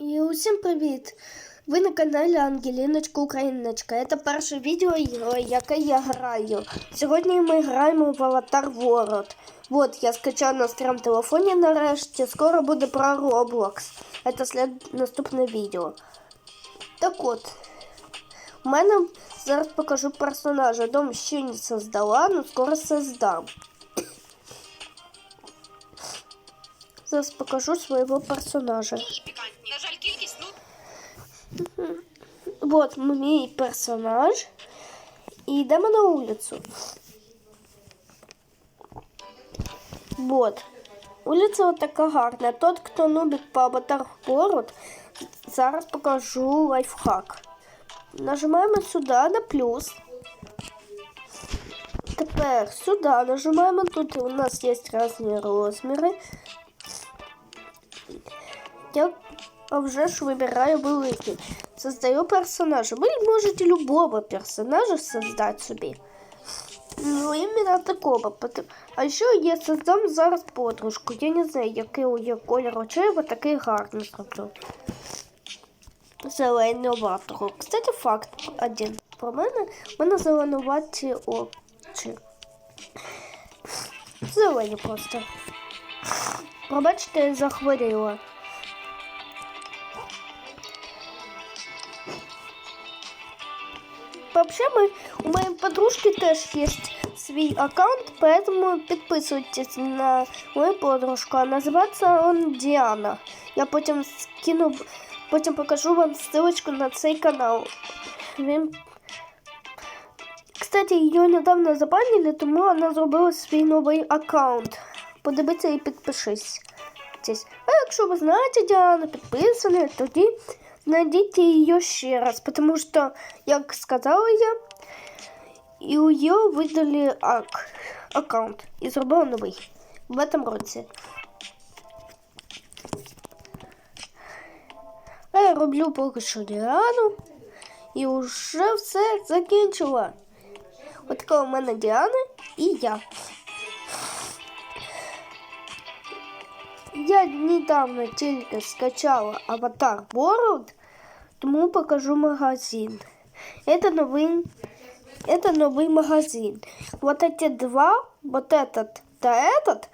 І усім привіт! Ви на каналі Ангеліночка Україночка. Це перше відео, яке я граю. Сьогодні ми граємо в Аватар World. Вот, я скачав на стрім телефоні нарешті. Скоро буде про Roblox. Це слід... наступне відео. Так от, у мене зараз покажу персонажа. Дом ще не создала, але скоро создам. Зараз покажу свого персонажа. Вот мій персонаж. І йдемо на вулицю. Вот. Улиця от така гарна. Тот, хто нубить по Аватар World, зараз покажу лайфхак. Нажимаємо сюди на плюс. Тепер сюди нажимаємо. Тут у нас є різні розміри. Я а вже ж вибираю великий. Создаю персонажа. Ви можете любого персонажа создати собі. Ну, іменно такого. А ще я создам зараз подружку. Я не знаю, який у її кольор очей, вот такий гарний зроблю. Зеленуватого. Кстати, факт один. Про мене у мене зеленуваті очі. Зелені просто. Пробачте, я захворіла. Вообще, мы, у моей подружки тоже есть свой аккаунт, поэтому подписывайтесь на мою подружку. А называется он Диана. Я потом скину, потом покажу вам ссылочку на цей канал. Він- Кстати, ее недавно забанили, тому вона зробила свій новий аккаунт. Подивіться і підпишись. А якщо ви знаєте Діану, підписані, тоді найдите ее ще раз, потому что, як сказала я, і у нее видали ак аккаунт і зробила новий в этом році. А я роблю поки що Діану і вже все закінчила. От така у мене Діана і я. Я недавно тільки скачала Аватар World, тому покажу магазин. Это новый, это новый магазин. Вот эти два, вот этот да этот,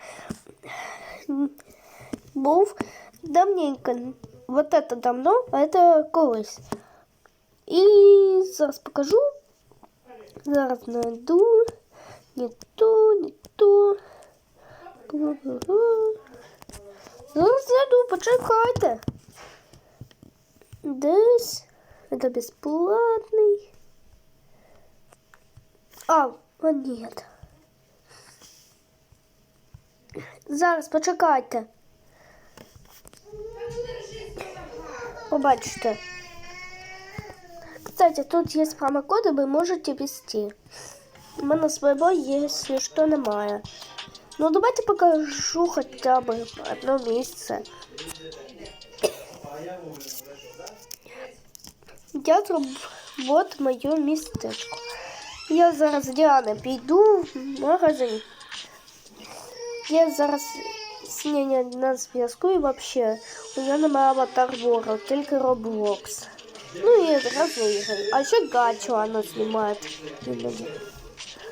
був давненько. Вот это давно, а это колись. І зараз покажу. Зараз знайду. Не то, не то. Зараз знайду, почекайте. Десь. Это бесплатный. А, о, нет. Зараз почекайте. Побачите. Кстати, тут есть промокоды, вы можете ввести. У мене своего, если что, немає. Ну, давайте покажу хотя бы одно месяце Я зроб... Вот моє містечко. Я зараз Діана піду в магазин. Я зараз з нею на зв'язку і вообще у мене немає аватар World, тільки Roblox. Ну і різні ігри. А ще гачу вона знімає. іноді.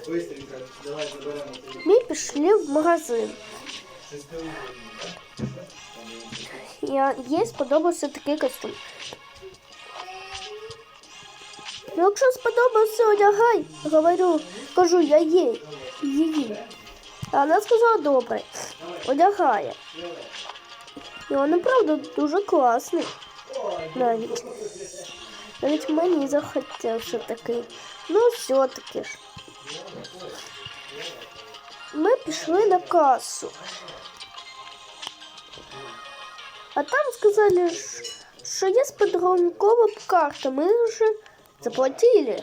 Быстренько, давай заберемо. Ми пішли в магазин. Я, їй сподобався такий костюм. Ну, якщо сподобався, одягай, говорю, кажу, я їй, її. А вона сказала, добре, одягає. І він, правда, дуже класний. Навіть. Навіть мені захотівся такий. Ну, все-таки ж. Ми пішли на касу. А там сказали, ш- що є подарункова карта. Ми вже заплатили.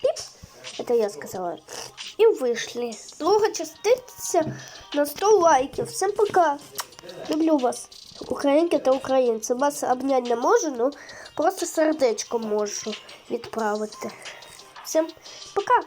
Пип. Это я сказала. И вышли. Долго частиця на 100 лайків. Всем пока. Люблю вас. Українки та українці. Вас обняти не можу, ну просто сердечко можу відправити. Всім пока.